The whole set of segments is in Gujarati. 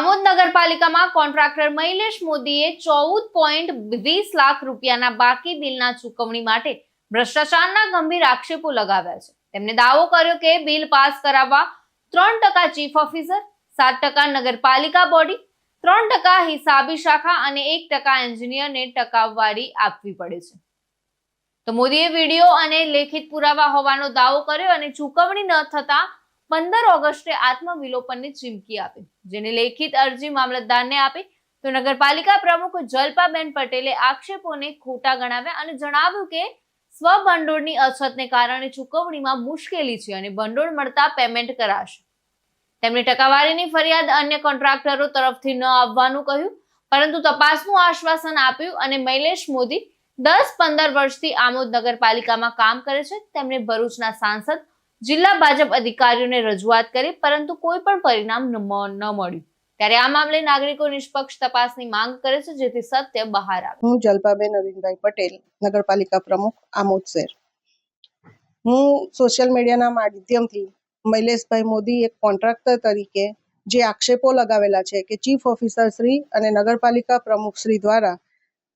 આમોદ નગરપાલિકામાં કોન્ટ્રાક્ટર મૈલેશ મોદીએ ચૌદ પોઈન્ટ વીસ લાખ રૂપિયાના બાકી બિલના ચૂકવણી માટે ભ્રષ્ટાચારના ગંભીર આક્ષેપો લગાવ્યા છે. તેમણે દાવો કર્યો કે બિલ પાસ કરાવવા ત્રણ ટકા ચીફ ઓફિસર, સાત ટકા નગરપાલિકા બોડી, ત્રણ ટકા હિસાબી શાખા અને એક ટકા એન્જિનિયરને ટકાવારી આપવી પડે છે. તો મોદીએ વીડિયો અને લેખિત પુરાવા હોવાનો દાવો કર્યો અને ચૂકવણી ન થતા પંદર ઓગસ્ટે આત્મવિલોપનની ચીમકી આપી. જેને લેખિત અરજી મામલતદારને આપી, તો નગરપાલિકા પ્રમુખ જલપાબેન પટેલે આક્ષેપોને ખોટા ગણાવ્યા અને જણાવ્યું કે સ્વભંડોળની અછતને કારણે ચૂકવણીમાં મુશ્કેલી છે અને ભંડોળ મળતા પેમેન્ટ કરાશે. તેમણે ટકાવારીની ફરિયાદ અન્ય કોન્ટ્રાક્ટરો તરફથી ન આવવાનું કહ્યું, પરંતુ તપાસનું આશ્વાસન આપ્યું અને મૈલેશ મોદી દસ પંદર વર્ષથી આમોદ નગરપાલિકામાં કામ કરે છે. તેમણે ભરૂચના સાંસદ જિલ્લા ભાજપ અધિકારીઓને રજૂઆત કરી, પરંતુ કોઈ પણ પરિણામ ન મળ્યું. ત્યારે આ મામલે નાગરિકો નિષ્પક્ષ તપાસની માંગ કરે છે, જેથી સત્ય બહાર આવે. હું જલપાબેન નવીનભાઈ પટેલ, નગરપાલિકા પ્રમુખ, આમોદ શહેર. હું સોશિયલ મીડિયાના માધ્યમથી મૈલેશભાઈ મોદી એક કોન્ટ્રાક્ટર તરીકે જે આક્ષેપો લગાવેલા છે કે ચીફ ઓફિસર શ્રી અને નગરપાલિકા પ્રમુખ શ્રી દ્વારા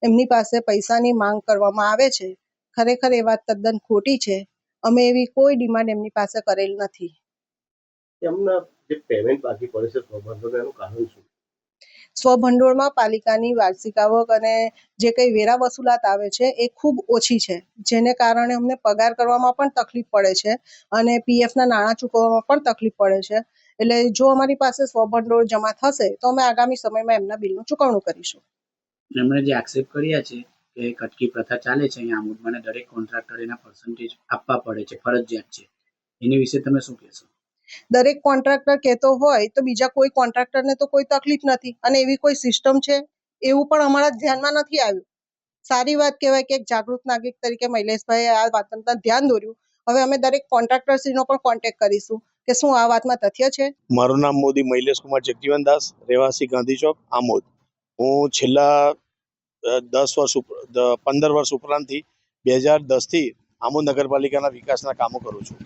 એમની પાસે પૈસાની માંગ કરવામાં આવે છે, ખરેખર એ વાત તદ્દન ખોટી છે. અમે એવી કોઈ ડિમાન્ડ એમની પાસે કરેલ નથી. એમના જે પેમેન્ટ બાકી પડે છે પ્રબંધોને એનું કારણ શું? સ્વભંડોળમાં પાલિકાની વાર્ષિક આવક અને જે કંઈ વેરા વસૂલાત આવે છે એ ખૂબ ઓછી છે. જેને કારણે અમને પગાર કરવામાં પણ તકલીફ પડે છે અને પીએફના નાણાં ચૂકવવામાં પણ તકલીફ પડે છે. એટલે જો અમારી પાસે સ્વભંડોળ જમા થશે તો અમે આગામી સમયમાં એમના બિલનું ચૂકવણું કરીશું. એમણે જે આક્ષેપ કર્યા છે કે કટકી પ્રથા ચાલે છે અહીંયા આમોદમાં અને દરેક કોન્ટ્રાક્ટર એના પર્સન્ટેજ આપવા પડે છે ફરજિયાત છે. એની વિશે તમે શું કહેશો? દરેક કોન્ટ્રાક્ટર કહેતો હોય તો બીજા કોઈ કોન્ટ્રાક્ટરને તો કોઈ તકલીફ નથી. અને એવી કોઈ સિસ્ટમ છે એવું પણ અમારા ધ્યાનમાં નથી આવ્યું. સારી વાત કહેવાય કે એક જાગૃત નાગરિક તરીકે મૈલેશભાઈએ આ વાતના ધ્યાન દોર્યું. હવે અમે દરેક કોન્ટ્રાક્ટરશ્રીનો પણ કોન્ટેક્ટ કરીશું કે શું આ વાતમાં તથ્ય છે? મારું નામ મોદી મૈલેશ કુમાર જગજીવન દાસ રહેવાસી ગાંધી ચોક આમોદ. હું છેલ્લા દસ વર્ષ પંદર વર્ષ ઉપરાંતથી બે હજાર દસથી આમોદ નગરપાલિકાના વિકાસના કામો કરું છું.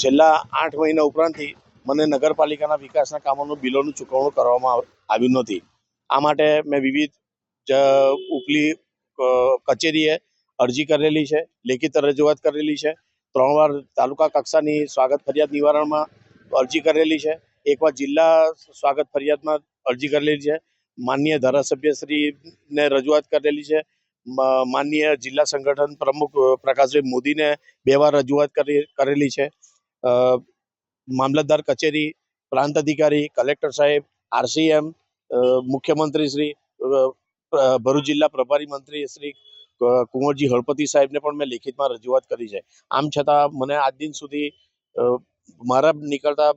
છેલ્લા આઠ મહિના ઉપરાંતથી મને નગરપાલિકાના વિકાસના કામોનું બિલોનું ચૂકવણું કરવામાં આવ્યું નથી. આ માટે મેં વિવિધ ઉપલી કચેરીએ અરજી કરેલી છે, લેખિત રજૂઆત કરેલી છે. ત્રણ વાર તાલુકા કક્ષાની સ્વાગત ફરિયાદ નિવારણમાં અરજી કરેલી છે. એકવાર જિલ્લા સ્વાગત ફરિયાદમાં અરજી કરેલી છે. માનનીય ધારાસભ્યશ્રીને રજૂઆત કરેલી છે. માનનીય જિલ્લા સંગઠન પ્રમુખ પ્રકાશભાઈ મોદીને બે વાર રજૂઆત કરી, કરેલી છે. મામલતદાર કચેરી, પ્રાંત અધિકારી, કલેક્ટર સાહેબ, આરસીએમ મુખ્યમંત્રી શ્રી ભરૂચ જિલ્લા પ્રભારી મંત્રી શ્રી કુંવરજી હળપતિ સાહેબને પણ મેં લેખિતમાં રજૂઆત કરી છે. આમ છતાં મને આજ દિન સુધી મારા નીકળતા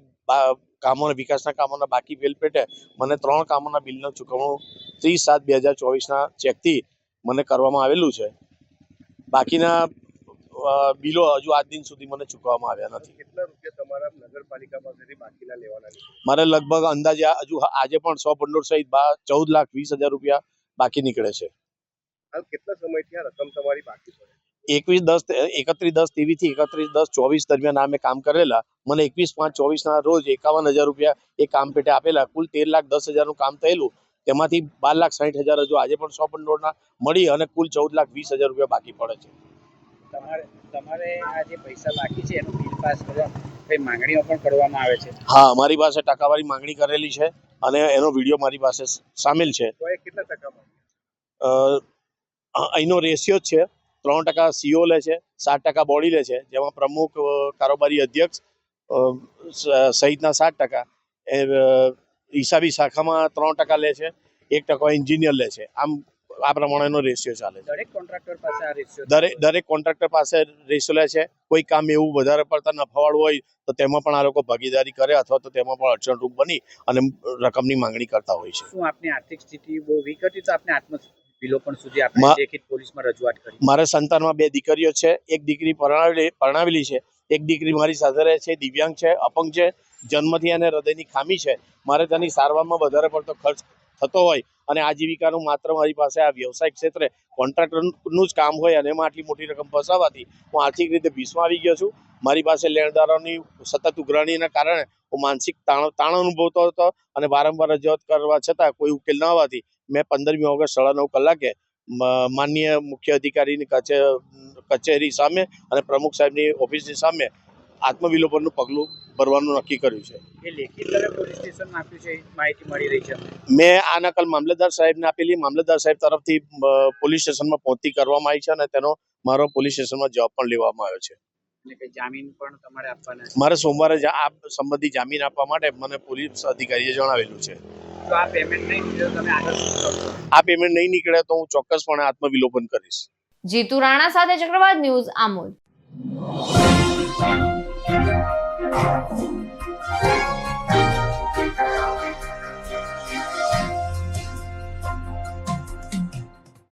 બા- કામો વિકાસના કામોના બાકી બિલ પેટે મને ત્રણ કામોના બિલનું ચૂકવણું ત્રીસ સાત બે હજાર ચોવીસના ચેકથી મને કરવામાં આવેલું છે. બાકીના બિલો હજુ આજ દિન સુધી મને ચૂકવવામાં આવ્યા નથી. કેટલા રૂપિયા તમારા નગરપાલિકા પાસેથી બાકીના લેવાના છે? મારે લગભગ અંદાજે હજુ આજે પણ સો ભંડોળ સહિત ચૌદ લાખ વીસ હજાર રૂપિયા બાકી નીકળે છે. હાલ કેટલા સમયથી આ રકમ તમારી બાકી પડે? એકવીસ દસ એકત્રીસ દસ ટીવી થી એકત્રીસ દસ ચોવીસ દરમિયાન અમે કામ કરેલા. મને એકવીસ પાંચ ચોવીસના રોજ એકાવન હજાર રૂપિયા એ કામ પેટે આપેલા. કુલ તેર લાખ દસ હજારનું કામ થયેલું. તેમાંથી બાર લાખ સાઠ હજાર હજુ આજે પણ સો ભંડોળના મળી અને કુલ ચૌદ લાખ વીસ હજાર રૂપિયા બાકી પડે છે. તમારે તમારે આ જે પૈસા બાકી છે એનું બિલ પાસ કરવા કઈ માંગણીઓ પણ કરવામાં આવે છે? હા મારી પાસે ટકાવારી માંગણી કરેલી છે અને એનો વીડિયો મારી પાસે સામેલ છે. તો એ કેટલા ટકા? અહીંનો રેશિયો જ છે. ત્રણ ટકા સીઓ લે છે સાત ટકા બોડી લે છે જેમાં પ્રમુખ કારોબારી અધ્યક્ષ સહિતના સાત ટકા. હિસાબી શાખામાં ત્રણ ટકા લે છે એક ટકો એન્જિનિયર લે છે. આમ આ પ્રમાણેનો રેશિયો ચાલે છે. દરેક કોન્ટ્રાક્ટર પાસે આ રેશિયો દરેક દરેક કોન્ટ્રાક્ટર પાસે રેશિયો લે છે. કોઈ કામ એવું વધારે પડતા નફાવાળું હોય તો તેમાં પણ આ લોકો ભાગીદારી કરે અથવા તો તેમાં પણ અડચણરૂપ બની અને રકમની માંગણી કરતા હોય છે. શું આપની આર્થિક સ્થિતિ બહુ વીક હતી? તો આપને આત્મ વિલોપન સુધી આપણે લેખિત પોલીસમાં રજૂઆત કરી. મારે સંતાનમાં બે દીકરીઓ છે. એક દીકરી પરણાવેલી પરણાવેલી છે. એક દીકરી મારી સાથે રહે છે દિવ્યાંગ છે અપંગ છે જન્મથી અને હૃદયની ખામી છે. મારે તેની સારવારમાં વધારે પડતો ખર્ચ થતો હોય અને આજીવિકાનું માત્ર મારી પાસે આ વ્યવસાય ક્ષેત્રે કોન્ટ્રાક્ટરનું જ કામ હોય અને એમાં આટલી મોટી રકમ ફસાવાથી હું આર્થિક રીતે ભીસમાં આવી ગયો છું. મારી પાસે લેણદારોની સતત ઉઘરાણીના કારણે હું માનસિક તાણ તાણ અનુભવતો હતો અને વારંવાર રજૂઆત કરવા છતાં કોઈ ઉકેલ ન આવવાથી મેં પંદરમી ઓગસ્ટ સાડા નવ કલાકે માનનીય મુખ્ય અધિકારીની કચેરી સામે અને પ્રમુખ સાહેબની ઓફિસની સામે આત્મવિલોપનનું પગલું ભરવાનું નક્કી કર્યું છે. મેં આ નકલ મામલતદાર સાહેબને આપેલી. મામલતદાર સાહેબ તરફથી પોલીસ સ્ટેશનમાં પહોંચતી કરવામાં આવી છે અને તેનો મારો પોલીસ સ્ટેશનમાં જવાબ પણ લેવામાં આવ્યો છે. મારે સોમવારે આ સંબંધી જામીન આપવા માટે મને પોલીસ અધિકારીએ જણાવેલું છે. તો આ પેમેન્ટ નહીં નીકળે તો તમે આગળ આ પેમેન્ટ નહીં નીકળે તો હું ચોક્કસપણે આત્મવિલોપન કરીશ. જીતુ રાણા સાથે ચક્રવાત ન્યૂઝ આમોદ.